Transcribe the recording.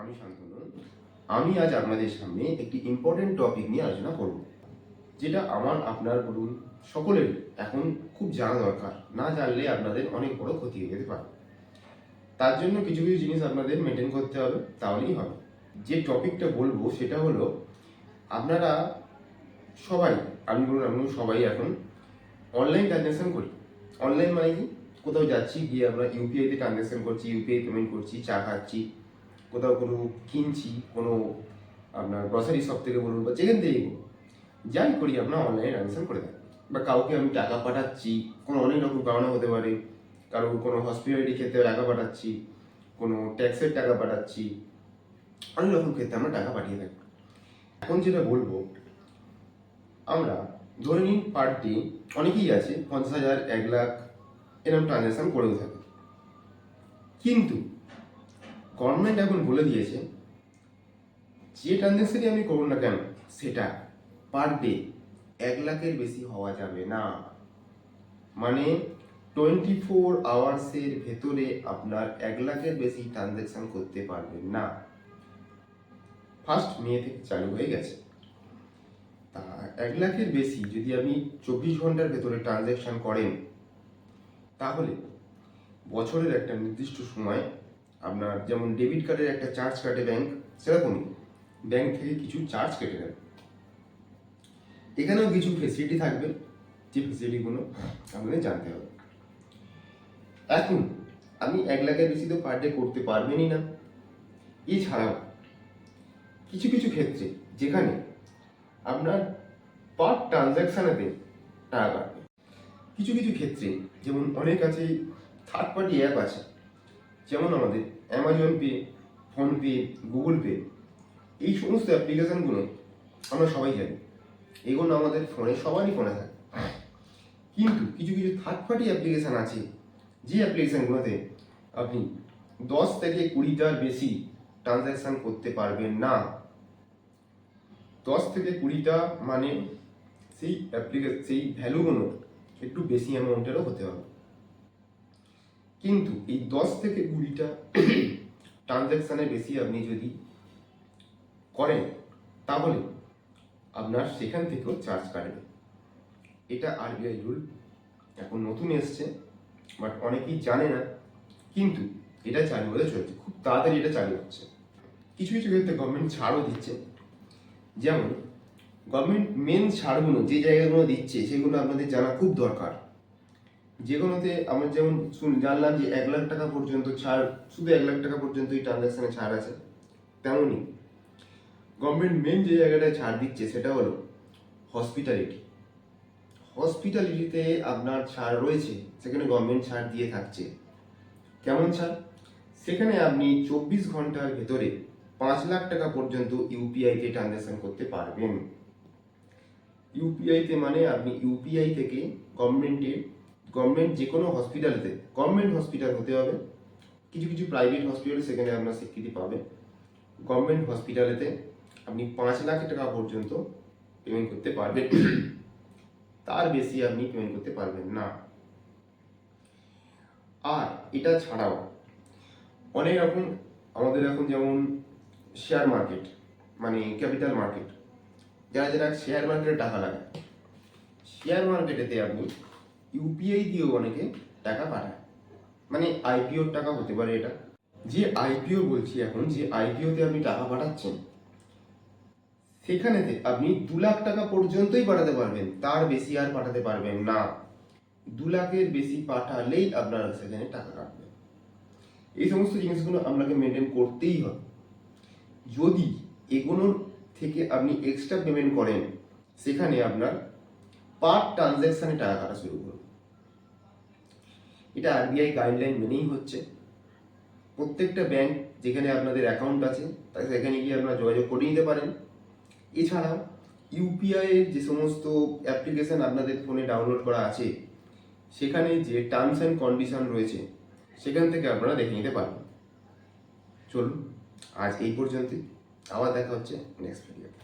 আমি শান্তনু। আমি আজ আপনাদের সামনে একটি ইম্পর্টেন্ট টপিক নিয়ে আলোচনা করব, যেটা আমার, আপনার বলুন, সকলের এখন খুব জানা দরকার। না জানলে আপনাদের অনেক বড় ক্ষতি হয়ে যেতে পারে। তার জন্য কিছু কিছু জিনিস আপনাদের মেনটেন করতে হবে, তাহলেই হবে। যে টপিকটা বলব, সেটা হলো, আপনারা সবাই, আমি বলুন আমি সবাই এখন অনলাইন ট্রানজ্যাকশন করি। অনলাইন মানে কি? কোথাও যাচ্ছি, গিয়ে আমরা ইউপিআইতে ট্রানজ্যাকশন করছি ইউপিআই পেমেন্ট করছি, চা খাচ্ছি কোথাও কোনো কিনছি, কোনো আপনার গ্রসারি শপ থেকে বলুন বা যেখান থেকেই বলুন, যাই করি, আমরা অনলাইনে ট্রানজ্যাকশন করে থাকি। বা কাউকে আমি টাকা পাঠাচ্ছি, কোনো অনেক রকম কারণে হতে পারে। কারও কোনো হসপিটালিটি ক্ষেত্রে টাকা পাঠাচ্ছি, কোনো ট্যাক্সের টাকা পাঠাচ্ছি, অনেক রকম ক্ষেত্রে আমরা টাকা পাঠিয়ে থাকি। এখন যেটা বলব, আমরা ধরে নিন পার ডে অনেকেই আছে, পঞ্চাশ হাজার, এক লাখ, এরকম ট্রানজ্যাকশন করেও থাকে। কিন্তু গভর্নমেন্ট এখন বলে দিয়েছে, যে ট্রানজ্যাকশনই আমি করুন না কেন, সেটা পার ডে এক লাখের বেশি হওয়া যাবে না। মানে টোয়েন্টি ফোর আওয়ার্সের ভেতরে আপনার এক লাখের বেশি ট্রানজ্যাকশন করতে পারবেন না। ফার্স্ট মে থেকে চালু হয়ে গেছে। তা এক লাখের বেশি যদি আপনি চব্বিশ ঘণ্টার ভেতরে ট্রানজ্যাকশন করেন, তাহলে বছরের একটা নির্দিষ্ট সময় আপনার যেমন ডেবিট কার্ডের একটা চার্জ কাটে ব্যাংক সেরকমই ব্যাংক থেকে কিছু চার্জ কেটে নেবে এখানেও কিছু ফেসিলিটি থাকবে, যে ফেসিলিটিগুলো আপনাদের জানতে হবে। এখন আমি এক লাখের বেশি তো পার ডে করতে পারবেনই না। এছাড়াও কিছু কিছু ক্ষেত্রে যেখানে আপনার পার ট্রানজ্যাকশানেতে টাকা কাটবে। কিছু কিছু ক্ষেত্রে যেমন অনেক আছে থার্ড পার্টি অ্যাপ আছে, যেমন আমাদের Amazon Pay PhonePe Google Pay এই সমস্ত অ্যাপ্লিকেশানগুলো আমরা সবাই জানি। এগুলো আমাদের ফোনে সবারই ফোনে থাকে। কিন্তু কিছু কিছু থার্ড পার্টি অ্যাপ্লিকেশান আছে, যে অ্যাপ্লিকেশানগুলোতে আপনি দশ থেকে কুড়িটার বেশি ট্রানজ্যাকশান করতে পারবেন না। দশ থেকে কুড়িটা মানে সেই অ্যাপ্লিকেশন সেই ভ্যালুগুলো একটু বেশি অ্যামাউন্টেরও হতে হবে। কিন্তু এই দশ থেকে কুড়িটা ট্রানজ্যাকশানের বেশি আপনি যদি করেন, তাহলে আপনার সেখান থেকেও চার্জ কাটবে। এটা আরবিআই রুল এখন নতুন এসছে বাট অনেকেই জানে না, কিন্তু এটা চালু হতে চলেছে, খুব তাড়াতাড়ি এটা চালু হচ্ছে। কিছু কিছু ক্ষেত্রে গভর্নমেন্ট ছাড়ও দিচ্ছে। যেমন গভর্নমেন্ট মেন ছাড়গুলো, যে জায়গাগুলো দিচ্ছে, সেগুলো আপনাদের জানা খুব দরকার। যেগুলোতে আমার যেমন শুন, জানলাম যে এক লাখ টাকা পর্যন্ত ছাড়, শুধু এক লাখ টাকা পর্যন্ত এই ছাড় আছে, তেমনই। গভর্নমেন্ট মেন যে জায়গাটায় ছাড় দিচ্ছে সেটা হলো হসপিটালিটি হসপিটালিটিতে আপনার ছাড় রয়েছে, সেখানে গভর্নমেন্ট ছাড় দিয়ে থাকছে। কেমন ছাড়? সেখানে আপনি চব্বিশ ঘণ্টার ভেতরে পাঁচ লাখ টাকা পর্যন্ত ইউপিআইতে ট্রানজ্যাকশন করতে পারবেন। ইউপিআইতে মানে আপনি ইউপিআই থেকে গভর্নমেন্টের গভর্নমেন্ট যে কোনো হসপিটালতে গভর্নমেন্ট হসপিটাল হতে হবে। কিছু কিছু প্রাইভেট হসপিটাল সেখানে আপনার স্বীকৃতি পাবে গভর্নমেন্ট হসপিটালেতে আপনি পাঁচ লাখ টাকা পর্যন্ত পেমেন্ট করতে পারবেন। তার বেশি আপনি পেমেন্ট করতে পারবেন না। আর এটা ছাড়াও অনেক রকম আমাদের এখন যেমন শেয়ার মার্কেট মানে ক্যাপিটাল মার্কেট যারা যারা শেয়ার মার্কেটে টাকা লাগায় শেয়ার মার্কেটেতে আপনি ইউপিআই দিয়েও অনেকে টাকা পাঠায়। মানে আইপিওর টাকা হতে পারে এটা। যে আইপিও বলছি এখন, যে আইপিওতে আপনি টাকা পাঠাচ্ছেন, সেখানেতে আপনি দু লাখ টাকা পর্যন্তই পাঠাতে পারবেন। তার বেশি আর পাঠাতে পারবেন না। দু লাখের বেশি পাঠালেই আপনার সেখানে টাকা কাটবে। এই সমস্ত জিনিসগুলো আপনাকে মেনটেন করতেই হবে। যদি এগুলোর থেকে আপনি এক্সট্রা পেমেন্ট করেন, সেখানে আপনার পার ট্রানজ্যাকশানে টাকা কাটা শুরু করবে এটা আরবিআই গাইডলাইন মেনেই হচ্ছে। প্রত্যেকটা ব্যাংক যেখানে আপনাদের অ্যাকাউন্ট আছে তাই সেখানে গিয়ে আপনারা যোগাযোগ করে নিতে পারেন। এছাড়াও, ইউপিআই যে সমস্ত অ্যাপ্লিকেশন আপনাদের ফোনে ডাউনলোড করা আছে, সেখানে যে টার্মস অ্যান্ড কন্ডিশন রয়েছে, সেখান থেকে আপনারা দেখে নিতে পারবেন। চলুন আজ এই পর্যন্তই। আবার দেখা হচ্ছে নেক্সট ভিডিও